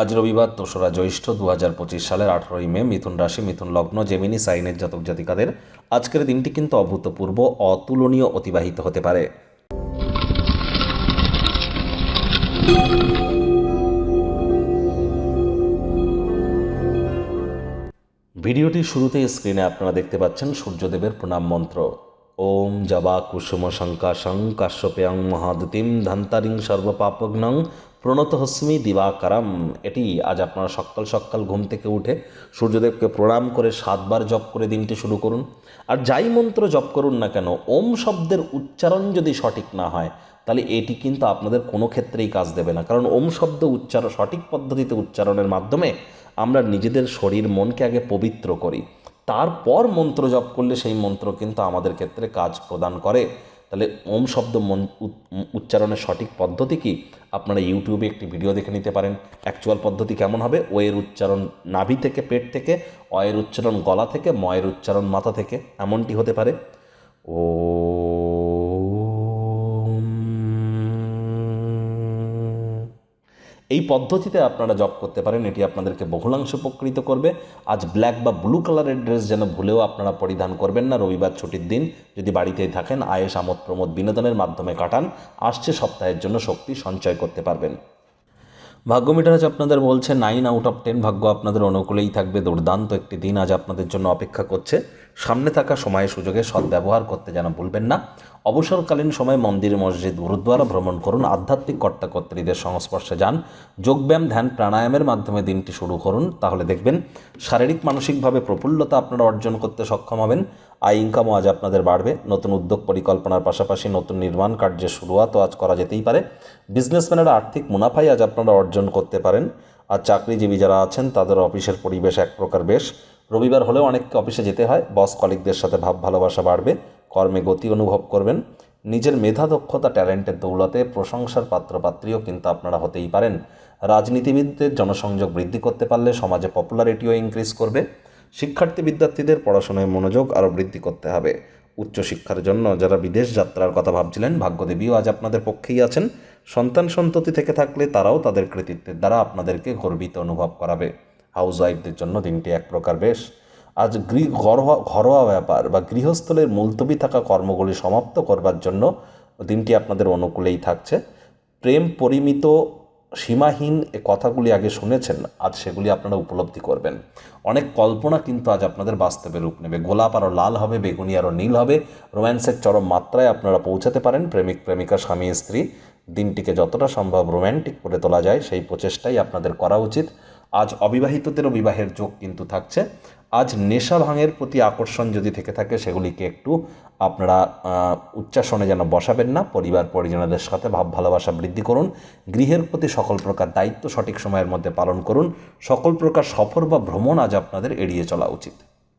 আজ রবিবার দোসরা জ্যৈষ্ঠ দু হাজার পঁচিশ সালের আঠারোই মে মিথুন রাশি, মিথুন লগ্ন, জেমিনি, সাইনের জাতক জাতিকাদের আজকের দিনটি কিন্তু অভূতপূর্ব, অতুলনীয় অতিবাহিত হতে পারে। ভিডিওটির শুরুতে স্ক্রিনে আপনারা দেখতে পাচ্ছেন সূর্যদেবের প্রণাম মন্ত্র। ওম জবা কুসুম শঙ্কাশং কাশ্যপেয়ং মহাদুতিম ধান্তারিং সর্বপাপগ্নং প্রণত হস্মি দিবাকারম। এটি আজ আপনারা সকাল সকাল ঘুম থেকে উঠে সূর্যদেবকে প্রণাম করে সাতবার জপ করে দিনটি শুরু করুন। আর যাই মন্ত্র জপ করুন না কেন, ওম শব্দের উচ্চারণ যদি সঠিক না হয়, তাহলে এটি কিন্তু আপনাদের কোনো ক্ষেত্রেই কাজ দেবে না। কারণ ওম শব্দ উচ্চারণ সঠিক পদ্ধতিতে উচ্চারণের মাধ্যমে আমরা নিজেদের শরীর, মনকে আগে পবিত্র করি। তারপর মন্ত্র জপ করলে সেই মন্ত্র কিন্তু আমাদের ক্ষেত্রে কাজ প্রদান করে। তাহলে ওম শব্দ মন উচ্চারণের সঠিক পদ্ধতি কি? আপনারা ইউটিউবে একটি ভিডিও দেখে নিতে পারেন। অ্যাকচুয়াল পদ্ধতি কেমন হবে? ও এর উচ্চারণ নাভি থেকে পেট থেকে, অয়ের উচ্চারণ গলা থেকে, ময়ের উচ্চারণ মাথা থেকে। এমনটি হতে পারে। ও এই পদ্ধতিতে আপনারা জব করতে পারেন। এটি আপনাদেরকে বহুলাংশ উপকৃত করবে। আজ ব্ল্যাক বা ব্লু কালারের ড্রেস যেন ভুলেও আপনারা পরিধান করবেন না, রবিবার ছুটির দিন। যদি বাড়িতেই থাকেন আয়েস আমোদ, প্রমোদ বিনোদনের মাধ্যমে কাটান। আসছে সপ্তাহের জন্য শক্তি, সঞ্চয় করতে পারবেন। ভাগ্য মিটার আপনাদের বলছে নাইন আউট অফ টেন ভাগ্য আপনাদের অনুকূলেই থাকবে। দুর্দান্ত একটি দিন আজ আপনাদের জন্য অপেক্ষা করছে। সামনে থাকা সময় সুযোগে সদ্ব্যবহার করতে যেন ভুলবেন না। অবসরকালীন সময় মন্দির, মসজিদ গুরুদ্বারা ভ্রমণ করুন। আধ্যাত্মিক কর্তাকর্ত্রীদের সংস্পর্শে যান। যোগব্যায়াম, ধ্যান, প্রাণায়ামের মাধ্যমে দিনটি শুরু করুন। তাহলে দেখবেন শারীরিক, মানসিকভাবে প্রফুল্লতা আপনারা অর্জন করতে সক্ষম হবেন। আয় ইনকামও আজ আপনাদের বাড়বে। নতুন উদ্যোগ পরিকল্পনার পাশাপাশি নতুন নির্মাণ কার্যের শুরুয়াতও আজ করা যেতেই পারে। বিজনেসম্যানেরা আর্থিক মুনাফাই আজ আপনারা অর্জন করতে পারেন। আর চাকরিজীবী যারা আছেন, তাদের অফিসের পরিবেশ এক প্রকার বেশ। রবিবার হলেও অনেককে অফিসে যেতে হয়। বস কলিকদের সাথে ভাব ভালোবাসা বাড়বে, কর্মে গতি অনুভব করবেন। নিজের মেধা, দক্ষতা, ট্যালেন্টের দৌলতে প্রশংসার পাত্রপাত্রীও কিন্তু আপনারা হতেই পারেন। রাজনীতিবিদদের জনসংযোগ বৃদ্ধি করতে পারলে সমাজে পপুলারিটিও ইনক্রিজ করবে। শিক্ষার্থী বিদ্যার্থীদের পড়াশোনায় মনোযোগ আরও বৃদ্ধি করতে হবে। উচ্চশিক্ষার জন্য যারা বিদেশ যাত্রার কথা ভাবছিলেন, ভাগ্যদেবীও আজ আপনাদের পক্ষেই আছেন। সন্তান সন্ততি থেকে থাকলে তারাও তাদের কৃতিত্বের দ্বারা আপনাদেরকে গর্বিত অনুভব করাবে। হাউস ওয়াইফদের জন্য দিনটি এক প্রকার বেশ। আজ ঘরোয়া ঘরোয়া ব্যাপার বা গৃহস্থলের মুলতবি থাকা কর্মগুলি সমাপ্ত করবার জন্য দিনটি আপনাদের অনুকূলেই থাকছে। প্রেম পরিমিত, সীমাহীন এ কথাগুলি আগে শুনেছেন, আজ সেগুলি আপনারা উপলব্ধি করবেন। অনেক কল্পনা কিন্তু আজ আপনাদের বাস্তবে রূপ নেবে। গোলাপ আরও লাল হবে, বেগুনি আরও নীল হবে, রোম্যান্সের চরম মাত্রায় আপনারা পৌঁছাতে পারেন প্রেমিক, প্রেমিকা, স্বামী, স্ত্রী। দিনটিকে যতটা সম্ভব রোম্যান্টিক করে তোলা যায়, সেই প্রচেষ্টাই আপনাদের করা উচিত। আজ অবিবাহিতদেরও বিবাহের যোগ কিন্তু থাকছে। আজ নেশা ভাঙের প্রতি আকর্ষণ যদি থেকে থাকে, সেগুলিকে একটু আপনারা উচ্চাসনে যেন বসাবেন না। পরিবার পরিজনদের সাথে ভাব ভালোবাসা বৃদ্ধি করুন। গৃহের প্রতি সকল প্রকার দায়িত্ব সঠিক সময়ের মধ্যে পালন করুন। সকল প্রকার সফর বা ভ্রমণ আজ আপনাদের এড়িয়ে চলা উচিত।